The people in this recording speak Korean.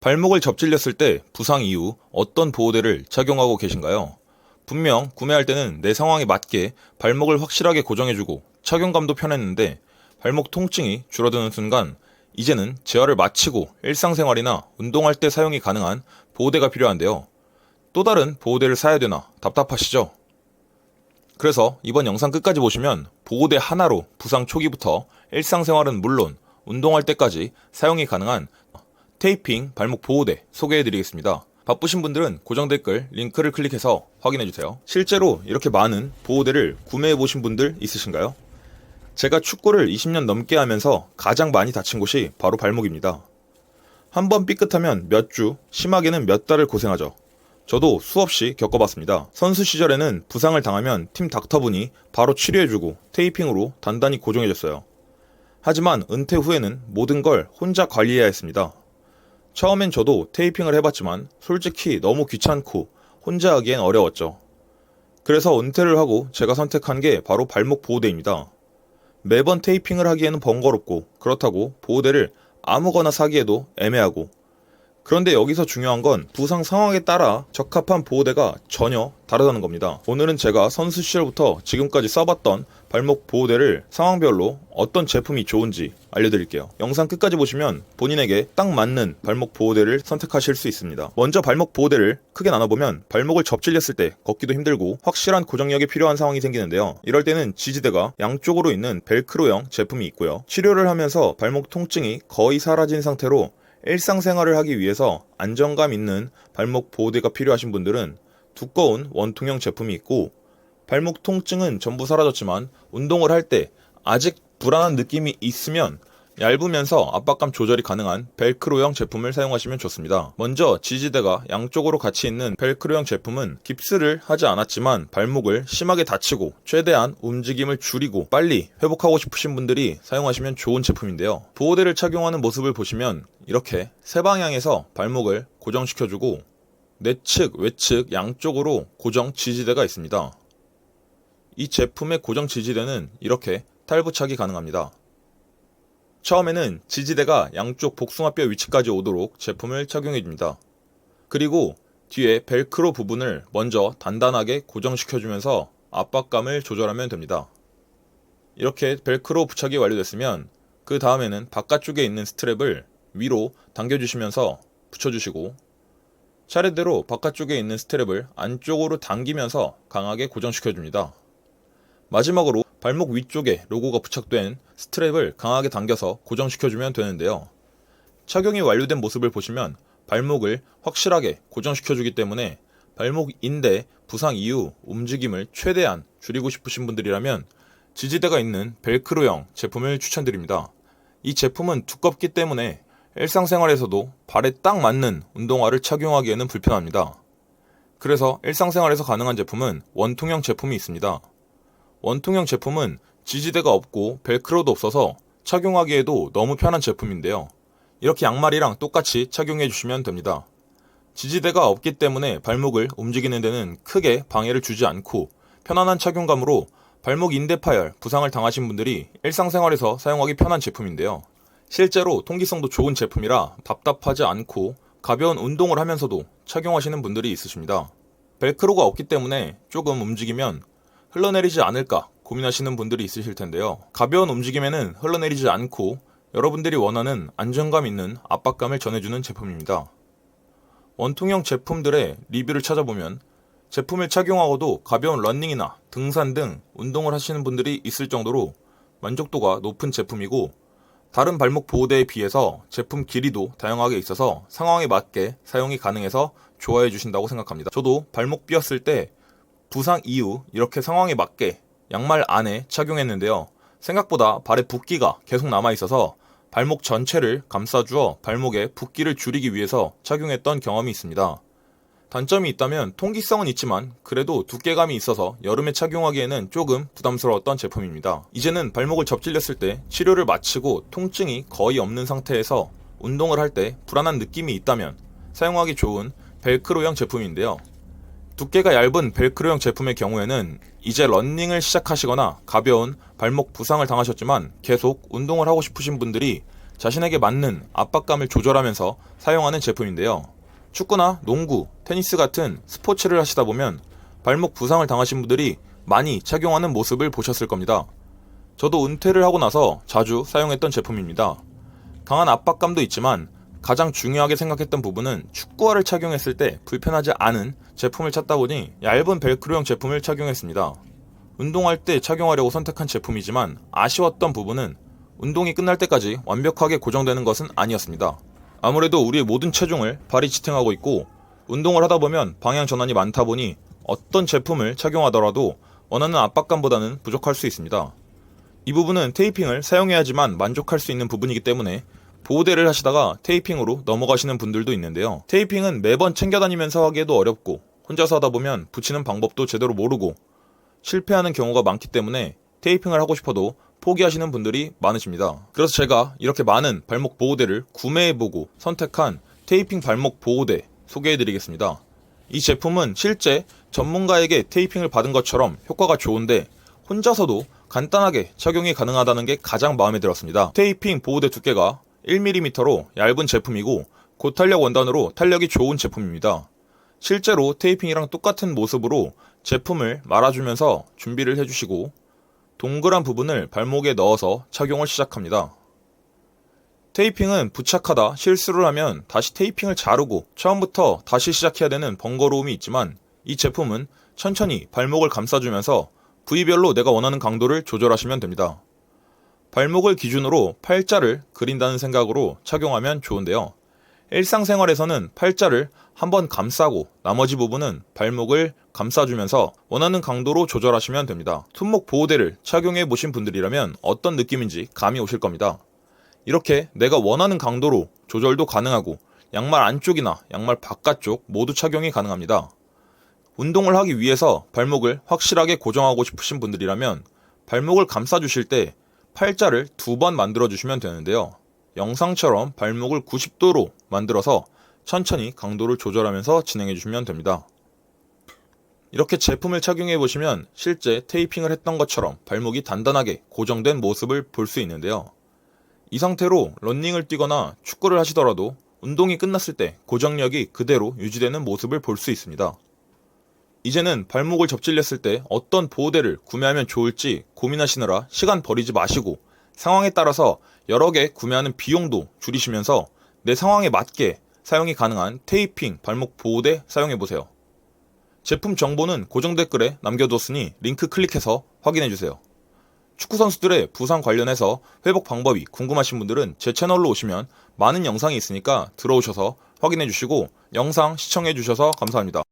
발목을 접질렸을 때 부상 이후 어떤 보호대를 착용하고 계신가요? 분명 구매할 때는 내 상황에 맞게 발목을 확실하게 고정해주고 착용감도 편했는데 발목 통증이 줄어드는 순간 이제는 재활을 마치고 일상생활이나 운동할 때 사용이 가능한 보호대가 필요한데요. 또 다른 보호대를 사야 되나 답답하시죠? 그래서 이번 영상 끝까지 보시면 보호대 하나로 부상 초기부터 일상생활은 물론 운동할 때까지 사용이 가능한 테이핑 발목 보호대 소개해드리겠습니다. 바쁘신 분들은 고정 댓글 링크를 클릭해서 확인해주세요. 실제로 이렇게 많은 보호대를 구매해보신 분들 있으신가요? 제가 축구를 20년 넘게 하면서 가장 많이 다친 곳이 바로 발목입니다. 한번 삐끗하면 몇 주, 심하게는 몇 달을 고생하죠. 저도 수없이 겪어봤습니다. 선수 시절에는 부상을 당하면 팀 닥터분이 바로 치료해주고 테이핑으로 단단히 고정해줬어요. 하지만 은퇴 후에는 모든 걸 혼자 관리해야 했습니다. 처음엔 저도 테이핑을 해봤지만 솔직히 너무 귀찮고 혼자 하기엔 어려웠죠. 그래서 은퇴를 하고 제가 선택한 게 바로 발목 보호대입니다. 매번 테이핑을 하기에는 번거롭고 그렇다고 보호대를 아무거나 사기에도 애매하고 그런데 여기서 중요한 건 부상 상황에 따라 적합한 보호대가 전혀 다르다는 겁니다. 오늘은 제가 선수 시절부터 지금까지 써봤던 발목 보호대를 상황별로 어떤 제품이 좋은지 알려드릴게요. 영상 끝까지 보시면 본인에게 딱 맞는 발목 보호대를 선택하실 수 있습니다. 먼저 발목 보호대를 크게 나눠보면 발목을 접질렸을 때 걷기도 힘들고 확실한 고정력이 필요한 상황이 생기는데요. 이럴 때는 지지대가 양쪽으로 있는 벨크로형 제품이 있고요. 치료를 하면서 발목 통증이 거의 사라진 상태로 일상생활을 하기 위해서 안정감 있는 발목 보호대가 필요하신 분들은 두꺼운 원통형 제품이 있고 발목 통증은 전부 사라졌지만 운동을 할 때 아직 불안한 느낌이 있으면 얇으면서 압박감 조절이 가능한 벨크로형 제품을 사용하시면 좋습니다. 먼저 지지대가 양쪽으로 같이 있는 벨크로형 제품은 깁스를 하지 않았지만 발목을 심하게 다치고 최대한 움직임을 줄이고 빨리 회복하고 싶으신 분들이 사용하시면 좋은 제품인데요. 보호대를 착용하는 모습을 보시면 이렇게 세 방향에서 발목을 고정시켜주고 내측, 외측 양쪽으로 고정 지지대가 있습니다. 이 제품의 고정 지지대는 이렇게 탈부착이 가능합니다. 처음에는 지지대가 양쪽 복숭아뼈 위치까지 오도록 제품을 착용해줍니다. 그리고 뒤에 벨크로 부분을 먼저 단단하게 고정시켜주면서 압박감을 조절하면 됩니다. 이렇게 벨크로 부착이 완료됐으면 그 다음에는 바깥쪽에 있는 스트랩을 위로 당겨주시면서 붙여주시고 차례대로 바깥쪽에 있는 스트랩을 안쪽으로 당기면서 강하게 고정시켜줍니다. 마지막으로 발목 위쪽에 로고가 부착된 스트랩을 강하게 당겨서 고정시켜주면 되는데요. 착용이 완료된 모습을 보시면 발목을 확실하게 고정시켜주기 때문에 발목 인대 부상 이후 움직임을 최대한 줄이고 싶으신 분들이라면 지지대가 있는 벨크로형 제품을 추천드립니다. 이 제품은 두껍기 때문에 일상생활에서도 발에 딱 맞는 운동화를 착용하기에는 불편합니다. 그래서 일상생활에서 가능한 제품은 원통형 제품이 있습니다. 원통형 제품은 지지대가 없고 벨크로도 없어서 착용하기에도 너무 편한 제품인데요. 이렇게 양말이랑 똑같이 착용해 주시면 됩니다. 지지대가 없기 때문에 발목을 움직이는 데는 크게 방해를 주지 않고 편안한 착용감으로 발목 인대 파열, 부상을 당하신 분들이 일상생활에서 사용하기 편한 제품인데요. 실제로 통기성도 좋은 제품이라 답답하지 않고 가벼운 운동을 하면서도 착용하시는 분들이 있으십니다. 벨크로가 없기 때문에 조금 움직이면 흘러내리지 않을까 고민하시는 분들이 있으실 텐데요. 가벼운 움직임에는 흘러내리지 않고 여러분들이 원하는 안정감 있는 압박감을 전해주는 제품입니다. 원통형 제품들의 리뷰를 찾아보면 제품을 착용하고도 가벼운 러닝이나 등산 등 운동을 하시는 분들이 있을 정도로 만족도가 높은 제품이고 다른 발목 보호대에 비해서 제품 길이도 다양하게 있어서 상황에 맞게 사용이 가능해서 좋아해 주신다고 생각합니다. 저도 발목 삐었을 때 부상 이후 이렇게 상황에 맞게 양말 안에 착용했는데요. 생각보다 발에 붓기가 계속 남아 있어서 발목 전체를 감싸주어 발목에 붓기를 줄이기 위해서 착용했던 경험이 있습니다. 단점이 있다면 통기성은 있지만 그래도 두께감이 있어서 여름에 착용하기에는 조금 부담스러웠던 제품입니다. 이제는 발목을 접질렸을 때 치료를 마치고 통증이 거의 없는 상태에서 운동을 할 때 불안한 느낌이 있다면 사용하기 좋은 벨크로형 제품인데요. 두께가 얇은 벨크로형 제품의 경우에는 이제 런닝을 시작하시거나 가벼운 발목 부상을 당하셨지만 계속 운동을 하고 싶으신 분들이 자신에게 맞는 압박감을 조절하면서 사용하는 제품인데요. 축구나 농구, 테니스 같은 스포츠를 하시다 보면 발목 부상을 당하신 분들이 많이 착용하는 모습을 보셨을 겁니다. 저도 은퇴를 하고 나서 자주 사용했던 제품입니다. 강한 압박감도 있지만 가장 중요하게 생각했던 부분은 축구화를 착용했을 때 불편하지 않은 제품을 찾다 보니 얇은 벨크로형 제품을 착용했습니다. 운동할 때 착용하려고 선택한 제품이지만 아쉬웠던 부분은 운동이 끝날 때까지 완벽하게 고정되는 것은 아니었습니다. 아무래도 우리의 모든 체중을 발이 지탱하고 있고 운동을 하다 보면 방향 전환이 많다 보니 어떤 제품을 착용하더라도 원하는 압박감보다는 부족할 수 있습니다. 이 부분은 테이핑을 사용해야지만 만족할 수 있는 부분이기 때문에 보호대를 하시다가 테이핑으로 넘어가시는 분들도 있는데요. 테이핑은 매번 챙겨 다니면서 하기에도 어렵고 혼자서 하다 보면 붙이는 방법도 제대로 모르고 실패하는 경우가 많기 때문에 테이핑을 하고 싶어도 포기하시는 분들이 많으십니다. 그래서 제가 이렇게 많은 발목 보호대를 구매해보고 선택한 테이핑 발목 보호대 소개해드리겠습니다. 이 제품은 실제 전문가에게 테이핑을 받은 것처럼 효과가 좋은데 혼자서도 간단하게 착용이 가능하다는 게 가장 마음에 들었습니다. 테이핑 보호대 두께가 1mm로 얇은 제품이고 고탄력 원단으로 탄력이 좋은 제품입니다. 실제로 테이핑이랑 똑같은 모습으로 제품을 말아주면서 준비를 해주시고 동그란 부분을 발목에 넣어서 착용을 시작합니다. 테이핑은 부착하다 실수를 하면 다시 테이핑을 자르고 처음부터 다시 시작해야 되는 번거로움이 있지만 이 제품은 천천히 발목을 감싸주면서 부위별로 내가 원하는 강도를 조절하시면 됩니다. 발목을 기준으로 팔자를 그린다는 생각으로 착용하면 좋은데요. 일상생활에서는 팔자를 한번 감싸고 나머지 부분은 발목을 감싸주면서 원하는 강도로 조절하시면 됩니다. 손목 보호대를 착용해 보신 분들이라면 어떤 느낌인지 감이 오실 겁니다. 이렇게 내가 원하는 강도로 조절도 가능하고 양말 안쪽이나 양말 바깥쪽 모두 착용이 가능합니다. 운동을 하기 위해서 발목을 확실하게 고정하고 싶으신 분들이라면 발목을 감싸주실 때 팔자를 두 번 만들어 주시면 되는데요. 영상처럼 발목을 90도로 만들어서 천천히 강도를 조절하면서 진행해 주시면 됩니다. 이렇게 제품을 착용해 보시면 실제 테이핑을 했던 것처럼 발목이 단단하게 고정된 모습을 볼 수 있는데요. 이 상태로 런닝을 뛰거나 축구를 하시더라도 운동이 끝났을 때 고정력이 그대로 유지되는 모습을 볼 수 있습니다. 이제는 발목을 접질렸을 때 어떤 보호대를 구매하면 좋을지 고민하시느라 시간 버리지 마시고 상황에 따라서 여러 개 구매하는 비용도 줄이시면서 내 상황에 맞게 사용이 가능한 테이핑 발목 보호대 사용해 보세요. 제품 정보는 고정 댓글에 남겨뒀으니 링크 클릭해서 확인해 주세요. 축구 선수들의 부상 관련해서 회복 방법이 궁금하신 분들은 제 채널로 오시면 많은 영상이 있으니까 들어오셔서 확인해 주시고 영상 시청해 주셔서 감사합니다.